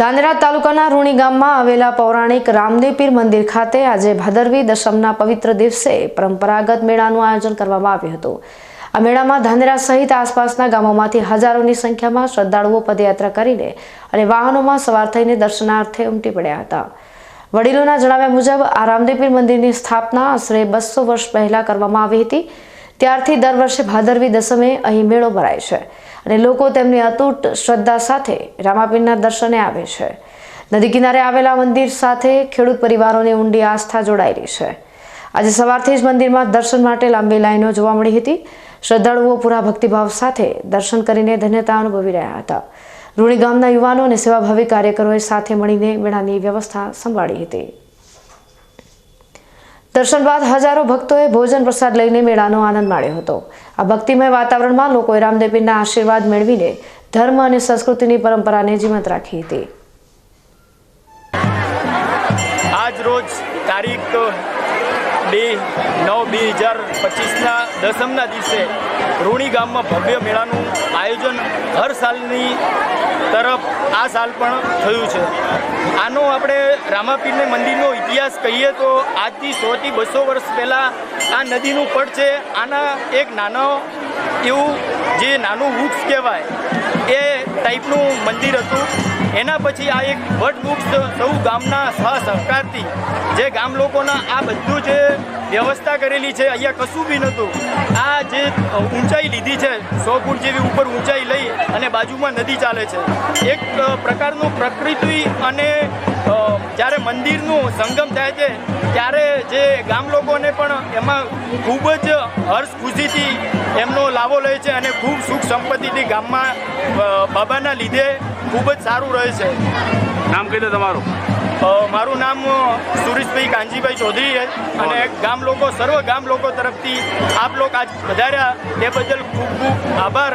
ધાનેરા તાલુકાના રૂણી ગામમાં આવેલા પૌરાણિક રામદેવપીર મંદિર ખાતે આજે ભાદરવી દશમના પવિત્ર દિવસે પરંપરાગત મેળાનું આયોજન કરવામાં આવ્યું હતું. આ મેળામાં ધાનેરા સહિત આસપાસના ગામોમાંથી હજારોની સંખ્યામાં શ્રદ્ધાળુઓ પદયાત્રા કરીને અને વાહનોમાં સવાર થઈને દર્શનાર્થે ઉમટી પડ્યા હતા. વડીલોના જણાવ્યા મુજબ આ રામદેવપીર મંદિરની સ્થાપના આશરે બસો વર્ષ પહેલા કરવામાં આવી હતી. ત્યારથી દર વર્ષે ભાદરવી દસમે અહીં મેળો ભરાય છે અને લોકો તેમની અતૂટ શ્રદ્ધા સાથે રામાપીરના દર્શને આવે છે. નદી કિનારે આવેલા મંદિર સાથે ખેડૂત પરિવારોની ઊંડી આસ્થા જોડાયેલી છે. આજે સવારથી જ મંદિરમાં દર્શન માટે લાંબી લાઈનો જોવા મળી હતી. શ્રદ્ધાળુઓ પૂરા ભક્તિભાવ સાથે દર્શન કરીને ધન્યતા અનુભવી રહ્યા હતા. રૂણી ગામના યુવાનો અને સેવાભાવી કાર્યકરોએ સાથે મળીને મેળાની વ્યવસ્થા સંભાળી હતી. દર્શન બાદ હજારો ભક્તોએ ભોજન પ્રસાદ લઈને મેળાનો આનંદ માણ્યો હતો. આ ભક્તિમય વાતાવરણમાં લોકોએ રામદેવીના આશીર્વાદ મેળવીને ધર્મ અને સંસ્કૃતિની પરંપરાને જીવંત રાખી હતી. આજ રોજ તારીખ બે નવ બે હજાર પચીસના દસમના દિવસે રૂણી ગામમાં ભવ્ય મેળાનું આયોજન હર સાલની તરફ આ સાલ પણ થયું છે. આનો આપણે રામાપીરને મંદિરનો ઇતિહાસ કહીએ તો આજથી સોથી બસો વર્ષ પહેલાં આ નદીનું પડ છે. આના એક નાનો એવું જે નાનું વૃક્ષ કહેવાય, એ ટાઈપનું મંદિર હતું. એના પછી આ એક વટ વૃક્ષ સૌ ગામના સહ સહકારથી જે ગામ લોકોના આ બધું જે વ્યવસ્થા કરેલી છે, અહીંયા કશું બી નહોતું. જે ઊંચાઈ લીધી છે સો ફૂટ જેવી ઉપર ઊંચાઈ લઈ અને બાજુમાં નદી ચાલે છે. એક પ્રકારનું પ્રકૃતિ અને જ્યારે મંદિરનું સંગમ થાય છે ત્યારે જે ગામ લોકોને પણ એમાં ખૂબ જ હર્ષ ખુશીથી એમનો લાભો લે છે અને ખૂબ સુખ સંપત્તિથી ગામમાં બાબાના લીધે ખૂબ જ સારું રહે છે. નામ કહી દો તમારું. મારું નામ સુરેશભાઈ કાનજીભાઈ ચૌધરી છે અને ગામ લોકો સર્વ ગામ લોકો તરફથી આપ લોકો આજ વધાર્યા એ બદલ ખૂબ ખૂબ આભાર.